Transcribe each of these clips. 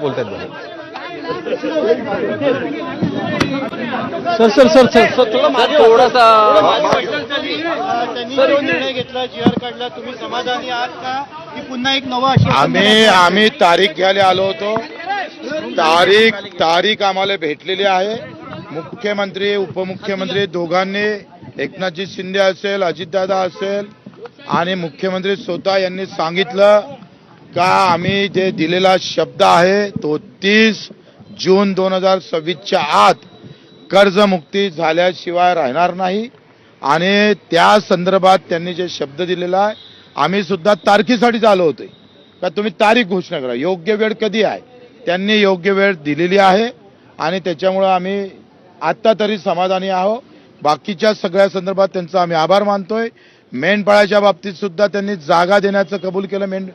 बोलतायत बघा. Sir sir sir sir. Sir थोडा मागे थोडासा निर्णय घेतला जी आर काढला तुम्ही समाधानी आहात का? की पुन्हा एक नवा आम्ही आम्ही तारीख घ्यायला आलो होतो. तारीख तारीख आम्हाला भेटलेली आहे. मुख्यमंत्री उपमुख्यमंत्री दोघांनी एकनाथजी शिंदे असेल अजितदादा असेल आणि मुख्यमंत्री स्वतः यांनी सांगितलं का आम्ही जे दिलेला शब्द आहे तो तीस जून दोन हजार सव्वीसच्या आत कर्जमुक्ती झाल्याशिवाय राहणार नाही. आणि त्या संदर्भात त्यांनी जे शब्द दिलेला आहे आम्ही सुद्धा तारखेसाठी आलो होते. का तुम्ही तारीख घोषणा करा. योग्य वेळ कधी आहे? त्यांनी योग्य वेळ दिलेली आहे आणि त्याच्यामुळं आम्ही आत्ता तरी समाधानी आहोत. बाकीच्या सगळ्या संदर्भात त्यांचा आम्ही आभार मानतोय. मेंढपाळाच्या बाबतीत सुद्धा त्यांनी जागा देण्याचं कबूल केलं. मेंढ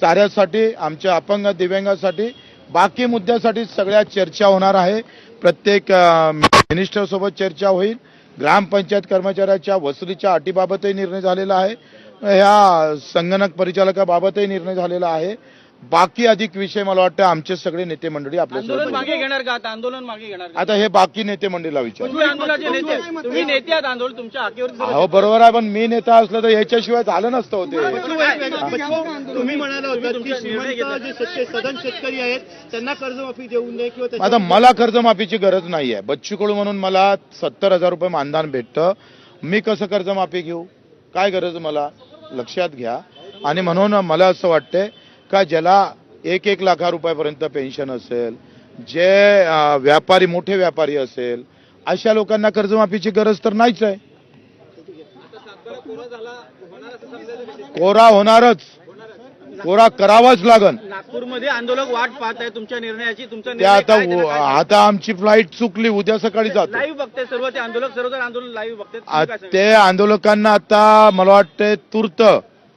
साऱ्यासाठी आमच्या अपंग दिव्यांगासाठी बाकी मुद्द्यासाठी सगळ्या चर्चा होणार आहे. प्रत्येक मिनिस्टरसोबत चर्चा होईल. ग्रामपंचायत कर्मचाऱ्याच्या वसुलीच्या अटीबाबतही निर्णय झालेला आहे. ह्या संगणक परिचालकाबाबतही निर्णय झालेला आहे. बाकी अधिक विषय मला वाटतं आमचे सगळे नेते मंडळी आंदोलन आपल्या मागे घेणार का? आता आंदोलन मागे घेणार का? आता हे बाकी नेते मंडळीला विचार. तुम्ही आंदोलनाचे नेते तुम्ही नेते आहात आंदोलन तुमच्या हाकेवर अहो बरोबर आहे पण मी नेता असलं तर याच्याशिवाय झालं नसतं होते तुम्ही म्हणाला होता की श्रीमंत जे शेतकरी सदन शेतकरी आहेत त्यांना कर्जमाफी देऊ नये किंवा आता मला कर्जमाफीची गरज नाही आहे बच्चू कडू म्हणून मला सत्तर हजार रुपये मानधन भेटतं. मी कसं कर्जमाफी घेऊ? काय गरज मला? लक्षात घ्या. आणि म्हणून मला असं वाटतंय का ज्याला एक एक लाखा रुपयापर्यंत पेन्शन असेल जे व्यापारी मोठे व्यापारी असेल अशा लोकांना कर्जमाफीची गरज तर नाहीच आहे. कोरा होणारच. कोरा करावाच लागन. नागपूरमध्ये आंदोलक वाट पाहत आहे तुमच्या निर्णयाची तुमचा ते आता आता आमची फ्लाईट चुकली उद्या सकाळी जातो. लाईव्ह बघते सर्व ते आंदोलक सर्व आंदोलन लाईव्ह बघते. ते आंदोलकांना आता मला वाटतं तूर्त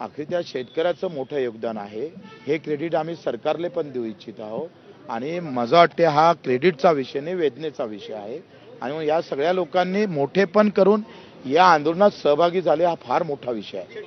आखरी त्या शेतकऱ्याचं मोठं योगदान आहे. हे क्रेडिट आम्ही सरकारले पण देऊ इच्छित आहोत. आणि माझं वाटते हा क्रेडिटचा विषय नाही वेदनेचा विषय आहे. आणि या सगळ्या लोकांनी मोठेपण करून या आंदोलनात सहभागी झाले हा फार मोठा विषय आहे.